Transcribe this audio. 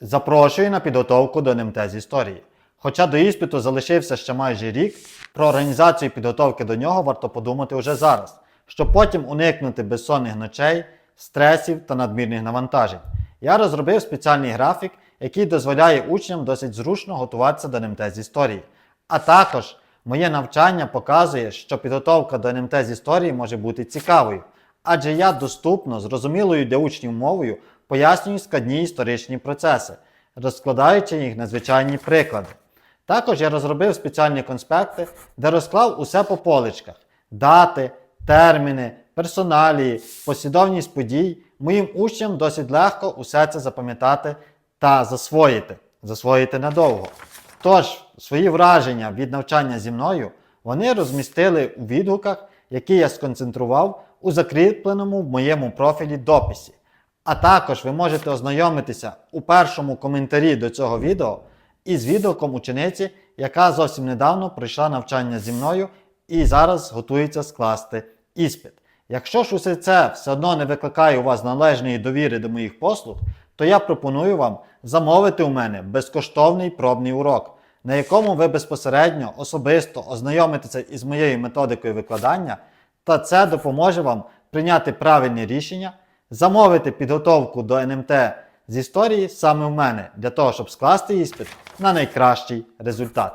Запрошую на підготовку до НМТ з історії. Хоча до іспиту залишився ще майже рік, про організацію підготовки до нього варто подумати уже зараз, щоб потім уникнути безсонних ночей, стресів та надмірних навантажень. Я розробив спеціальний графік, який дозволяє учням досить зручно готуватися до НМТ з історії. А також моє навчання показує, що підготовка до НМТ з історії може бути цікавою, адже я доступно, зрозумілою для учнів мовою пояснюю складні історичні процеси, розкладаючи їх на звичайні приклади. Також я розробив спеціальні конспекти, де розклав усе по поличках: дати, терміни, персоналії, послідовність подій. Моїм учням досить легко усе це запам'ятати та засвоїти, засвоїти надовго. Тож, свої враження від навчання зі мною вони розмістили у відгуках, які я сконцентрував у закріпленому в моєму профілі дописі. А також ви можете ознайомитися у першому коментарі до цього відео із відгуком учениці, яка зовсім недавно пройшла навчання зі мною і зараз готується скласти іспит. Якщо ж усе це все одно не викликає у вас належної довіри до моїх послуг, то я пропоную вам замовити у мене безкоштовний пробний урок, на якому ви безпосередньо особисто ознайомитеся із моєю методикою викладання, та це допоможе вам прийняти правильне рішення, замовити підготовку до НМТ з історії саме в мене для того, щоб скласти іспит на найкращий результат.